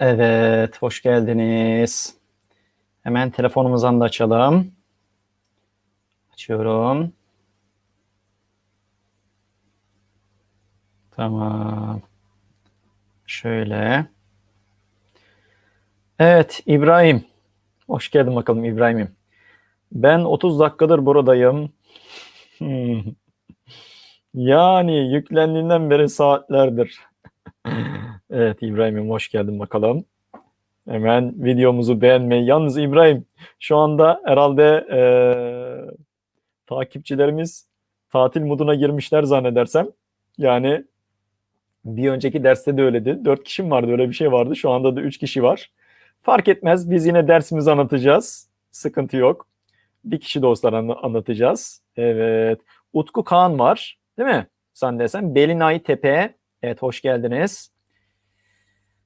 Evet, hoş geldiniz. Hemen telefonumuzdan da açalım. Açıyorum. Tamam. Şöyle. Evet, İbrahim. Hoş geldin bakalım İbrahim'im. Ben 30 dakikadır buradayım. Hmm. Yani yüklendiğinden beri saatlerdir. Evet İbrahim'im hoş geldin bakalım. Hemen videomuzu beğenmeyi. Yalnız İbrahim şu anda herhalde eee, takipçilerimiz tatil moduna girmişler zannedersem. Yani bir önceki derste de öyleydi. Dört kişi vardı öyle bir şey vardı. Şu anda da üç kişi var. Fark etmez biz yine dersimizi anlatacağız. Sıkıntı yok. Bir kişi dostlar anla- anlatacağız. Evet. Utku Kaan var. Değil mi? Zannedersem Belinay Tepe. Evet hoş geldiniz.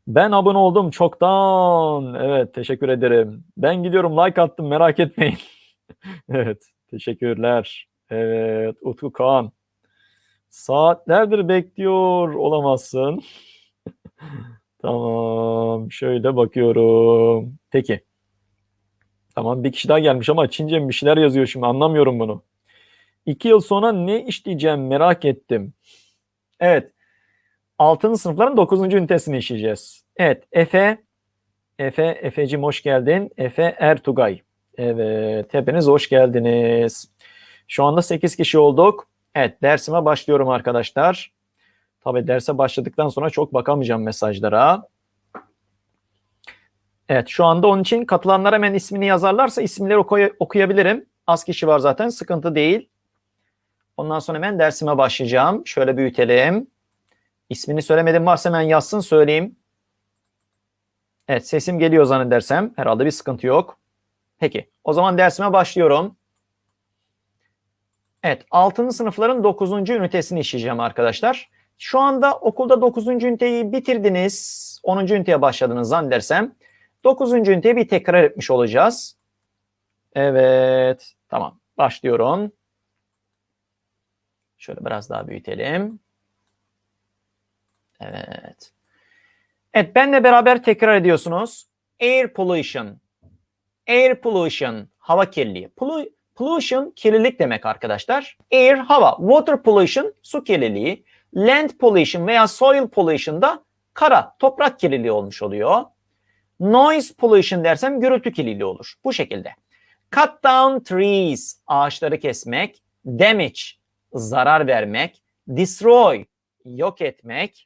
Ben abone oldum çoktan. Evet teşekkür ederim. Ben gidiyorum like attım merak etmeyin. Evet teşekkürler. Evet Utku Kaan. Saatlerdir bekliyor olamazsın. Tamam şöyle bakıyorum. Peki. Tamam bir kişi daha gelmiş ama Çince bir şeyler yazıyor şimdi anlamıyorum bunu. İki yıl sonra ne işleyeceğim merak ettim. Evet. 6. sınıfların 9. ünitesini işleyeceğiz. Evet. Efe. Efe. Efe'cim hoş geldin. Efe Ertugay. Evet. Hepiniz hoş geldiniz. Şu anda 8 kişi olduk. Evet. Dersime başlıyorum arkadaşlar. Tabii derse başladıktan sonra çok bakamayacağım mesajlara. Evet. Şu anda onun için katılanlar hemen ismini yazarlarsa isimleri okuy- okuyabilirim. Az kişi var zaten. Sıkıntı değil. Ondan sonra hemen dersime başlayacağım. Şöyle büyütelim. İsmini söylemedim varsa hemen yazsın söyleyeyim. Evet sesim geliyor zannedersem. Herhalde bir sıkıntı yok. Peki o zaman dersime başlıyorum. Evet 6. sınıfların 9. ünitesini işleyeceğim arkadaşlar. Şu anda okulda 9. üniteyi bitirdiniz. 10. üniteye başladınız zannedersem. 9. üniteyi bir tekrar etmiş olacağız. Evet tamam başlıyorum. Şöyle biraz daha büyütelim. Evet. Evet benle beraber tekrar ediyorsunuz. Air pollution. Air pollution. Hava kirliliği. Pollu- pollution kirlilik demek arkadaşlar. Air hava. Water pollution su kirliliği. Land pollution veya soil pollution da kara, toprak kirliliği olmuş oluyor. Noise pollution dersem gürültü kirliliği olur. Bu şekilde. Cut down trees. Ağaçları kesmek. Damage. Zarar vermek. Destroy. Yok etmek.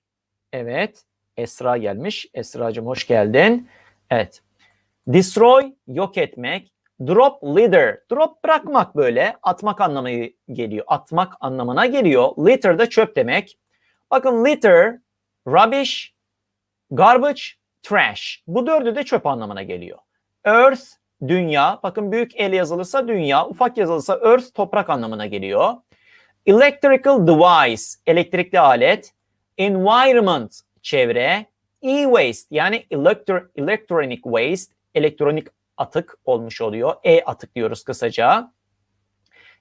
Evet. Esra gelmiş. Esra'cığım hoş geldin. Evet. Destroy, yok etmek. Drop litter. Drop bırakmak böyle. Atmak anlamına geliyor. Atmak anlamına geliyor. Litter da çöp demek. Bakın litter, rubbish, garbage, trash. Bu dördü de çöp anlamına geliyor. Earth, dünya. Bakın büyük el yazılırsa dünya, ufak yazılırsa earth toprak anlamına geliyor. Electrical device, elektrikli alet. Environment, çevre. E-waste yani electro, electronic waste, elektronik atık olmuş oluyor. E-atık diyoruz kısaca.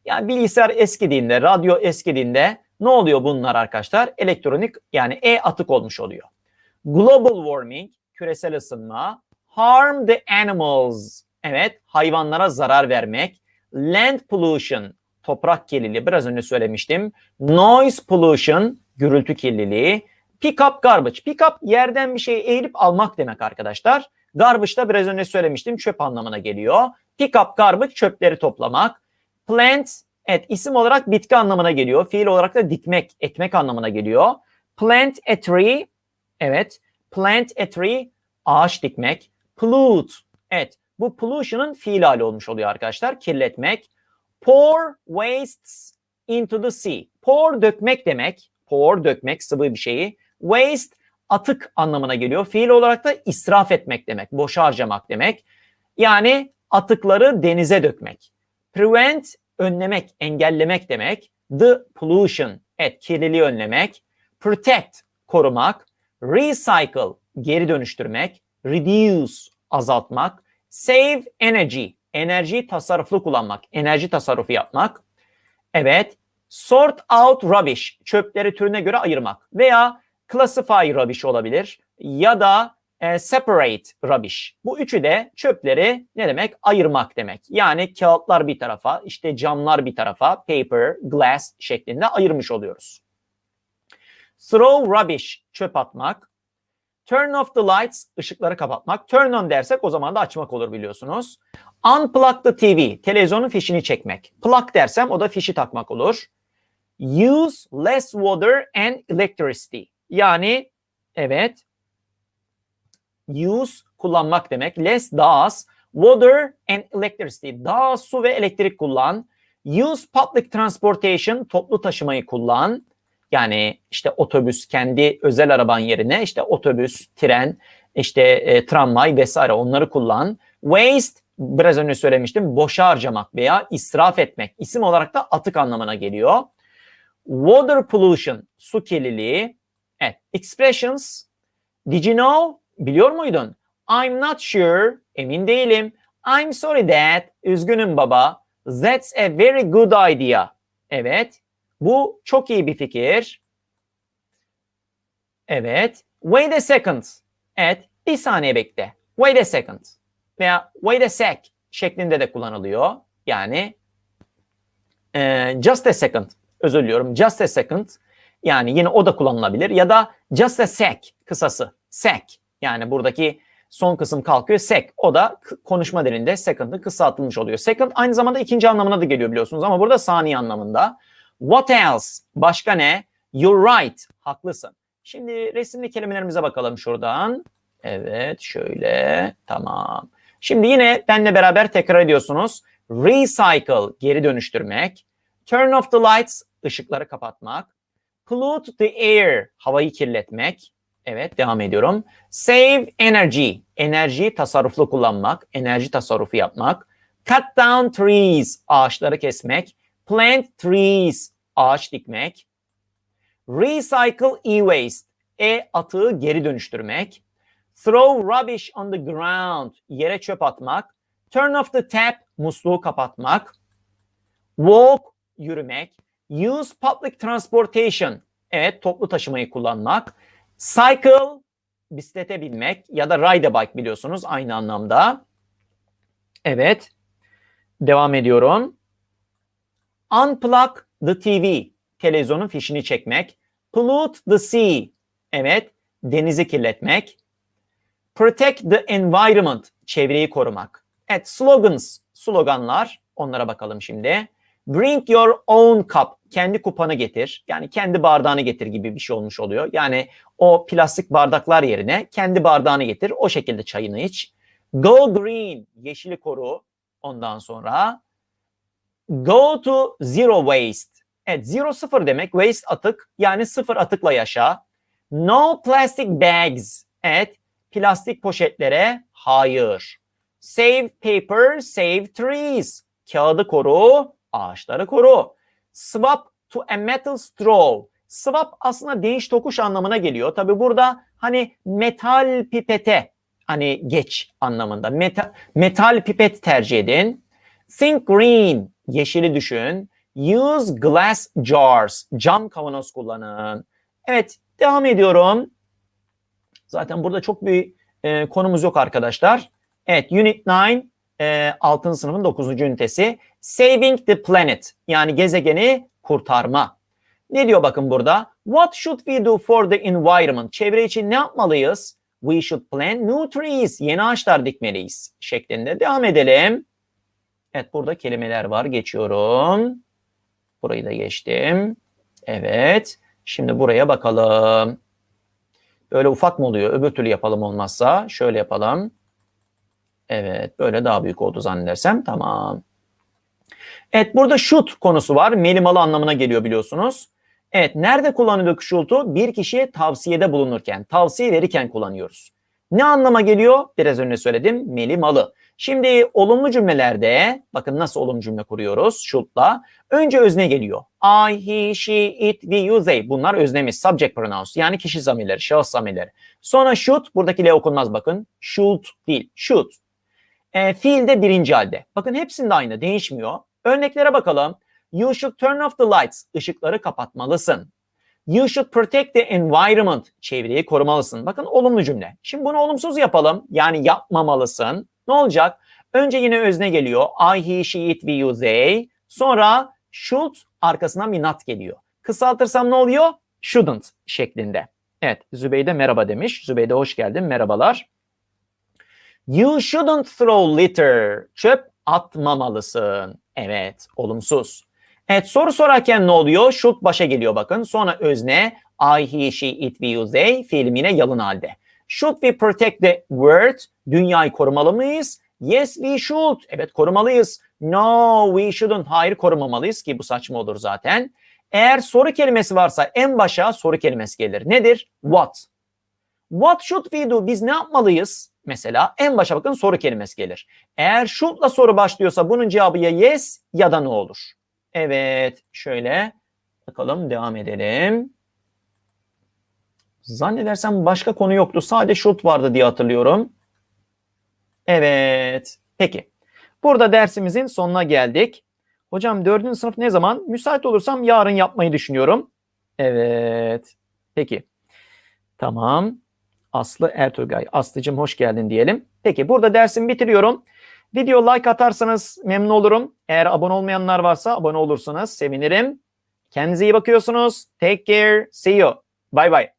Yani bilgisayar eskidiğinde, radyo eskidiğinde ne oluyor bunlar arkadaşlar? Elektronik yani e-atık olmuş oluyor. Global warming, küresel ısınma. Harm the animals, evet hayvanlara zarar vermek. Land pollution, toprak kirliliği biraz önce söylemiştim. Noise pollution, gürültü kirliliği. Pick up garbage. Pick up yerden bir şey eğilip almak demek arkadaşlar. Garbage da biraz önce söylemiştim çöp anlamına geliyor. Pick up garbage çöpleri toplamak. Plant evet isim olarak bitki anlamına geliyor. Fiil olarak da dikmek, ekmek anlamına geliyor. Plant a tree evet. Plant a tree ağaç dikmek. Pollute evet bu pollution'ın fiil hali olmuş oluyor arkadaşlar. Kirletmek. Pour wastes into the sea. Pour dökmek demek. Pour dökmek sıvı bir şeyi. Waste atık anlamına geliyor. Fiil olarak da israf etmek demek. Boşa harcamak demek. Yani atıkları denize dökmek. Prevent önlemek, engellemek demek. The pollution evet kirliliği önlemek. Protect korumak. Recycle geri dönüştürmek. Reduce azaltmak. Save energy enerji tasarruflu kullanmak, enerji tasarrufu yapmak. Evet. Sort out rubbish, çöpleri türüne göre ayırmak veya classify rubbish olabilir ya da e, separate rubbish. Bu üçü de çöpleri ne demek? Ayırmak demek. Yani kağıtlar bir tarafa, işte camlar bir tarafa, paper, glass şeklinde ayırmış oluyoruz. Throw rubbish, çöp atmak. Turn off the lights, ışıkları kapatmak. Turn on dersek o zaman da açmak olur biliyorsunuz. Unplug the TV, televizyonun fişini çekmek. Plug dersem o da fişi takmak olur. Use less water and electricity. Yani evet use kullanmak demek. Less daha az. Water and electricity. Daha az su ve elektrik kullan. Use public transportation. Toplu taşımayı kullan. Yani işte otobüs kendi özel araban yerine işte otobüs, tren, işte e, tramvay vesaire onları kullan. Waste biraz önce söylemiştim boşa harcamak veya israf etmek. İsim olarak da atık anlamına geliyor. Water pollution su kirliliği. Evet, expressions. Did you know? Biliyor muydun? I'm not sure. Emin değilim. I'm sorry dad. Üzgünüm baba. That's a very good idea. Evet. Bu çok iyi bir fikir. Evet. Wait a second. Evet. Bir saniye bekle. Wait a second. Veya wait a sec şeklinde de kullanılıyor. Yani e, just a second. Özür diliyorum. Just a second. Yani yine o da kullanılabilir. Ya da just a sec kısası. Sec. Yani buradaki son kısım kalkıyor. Sec. O da konuşma dilinde second'ın kısaltılmış oluyor. Second aynı zamanda ikinci anlamına da geliyor biliyorsunuz ama burada saniye anlamında. What else? Başka ne? You're right. Haklısın. Şimdi resimli kelimelerimize bakalım şuradan. Evet şöyle. Tamam. Şimdi yine benle beraber tekrar ediyorsunuz. Recycle, geri dönüştürmek. Turn off the lights, ışıkları kapatmak. Pollute the air, havayı kirletmek. Evet, devam ediyorum. Save energy, enerjiyi tasarruflu kullanmak, enerji tasarrufu yapmak. Cut down trees, ağaçları kesmek. Plant trees, ağaç dikmek. Recycle e-waste, e-atığı geri dönüştürmek. Throw rubbish on the ground, yere çöp atmak. Turn off the tap, musluğu kapatmak. Walk, yürümek. Use public transportation, evet toplu taşımayı kullanmak. Cycle, bisiklete binmek ya da ride a bike biliyorsunuz aynı anlamda. Evet, devam ediyorum. Unplug the TV, televizyonun fişini çekmek. Pollute the sea, evet denizi kirletmek. Protect the environment, çevreyi korumak. Evet, slogans, sloganlar, onlara bakalım şimdi. Bring your own cup, kendi kupanı getir. Yani kendi bardağını getir gibi bir şey olmuş oluyor. Yani o plastik bardaklar yerine kendi bardağını getir, o şekilde çayını iç. Go green, yeşili koru. Ondan sonra go to zero waste. Evet, zero sıfır demek, waste atık. Yani sıfır atıkla yaşa. No plastic bags. Evet, plastik poşetlere hayır. Save paper, save trees. Kağıdı koru, ağaçları koru. Swap to a metal straw. Swap aslında değiş tokuş anlamına geliyor. Tabi burada hani metal pipete hani geç anlamında. Metal, metal pipet tercih edin. Think green. Yeşili düşün. Use glass jars. Cam kavanoz kullanın. Evet devam ediyorum. Zaten burada çok bir e, konumuz yok arkadaşlar. Evet Unit 9 e, 6. sınıfın 9. ünitesi. Saving the planet yani gezegeni kurtarma. Ne diyor bakın burada? What should we do for the environment? Çevre için ne yapmalıyız? We should plant new trees. Yeni ağaçlar dikmeliyiz şeklinde. Devam edelim. Evet burada kelimeler var. Geçiyorum. Burayı da geçtim. Evet. Şimdi buraya bakalım. Böyle ufak mı oluyor? Öbür türlü yapalım olmazsa. Şöyle yapalım. Evet böyle daha büyük oldu zannedersem. Tamam. Evet burada should konusu var. Melimalı anlamına geliyor biliyorsunuz. Evet nerede kullanıyorduk should'u? Bir kişiye tavsiyede bulunurken, tavsiye verirken kullanıyoruz. Ne anlama geliyor? Biraz önce söyledim. Melimalı. Şimdi olumlu cümlelerde bakın nasıl olumlu cümle kuruyoruz should'la. Önce özne geliyor. I, he, she, it, we, you, they. Bunlar öznemiz. Subject pronouns. Yani kişi zamirleri, şahıs zamirleri. Sonra should. Buradaki L okunmaz bakın. Should değil. Should. E, fiil de birinci halde. Bakın hepsinde aynı. Değişmiyor. Örneklere bakalım. You should turn off the lights. Işıkları kapatmalısın. You should protect the environment. Çevreyi korumalısın. Bakın olumlu cümle. Şimdi bunu olumsuz yapalım. Yani yapmamalısın. Ne olacak? Önce yine özne geliyor. I, he, she, it, we, you, they. Sonra should arkasından bir not geliyor. Kısaltırsam ne oluyor? Shouldn't şeklinde. Evet Zübeyde merhaba demiş. Zübeyde hoş geldin. Merhabalar. You shouldn't throw litter. Çöp atmamalısın. Evet, olumsuz. Evet, soru sorarken ne oluyor? Should başa geliyor bakın. Sonra özne I, he, she, it, we, you, they fiilim yine yalın halde. Should we protect the world? Dünyayı korumalı mıyız? Yes, we should. Evet, korumalıyız. No, we shouldn't. Hayır, korumamalıyız ki bu saçma olur zaten. Eğer soru kelimesi varsa en başa soru kelimesi gelir. Nedir? What? What should we do? Biz ne yapmalıyız? Mesela en başa bakın soru kelimesi gelir. Eğer should'la soru başlıyorsa bunun cevabı ya yes ya da ne olur? Evet, şöyle bakalım devam edelim. Zannedersem başka konu yoktu. Sadece should vardı diye hatırlıyorum. Evet, peki. Burada dersimizin sonuna geldik. Hocam dördüncü sınıf ne zaman? Müsait olursam yarın yapmayı düşünüyorum. Evet, peki. Tamam. Aslı Ertuğrul. Aslıcığım hoş geldin diyelim. Peki burada dersimi bitiriyorum. Video like atarsanız memnun olurum. Eğer abone olmayanlar varsa abone olursanız sevinirim. Kendinize iyi bakıyorsunuz. Take care. See you. Bye bye.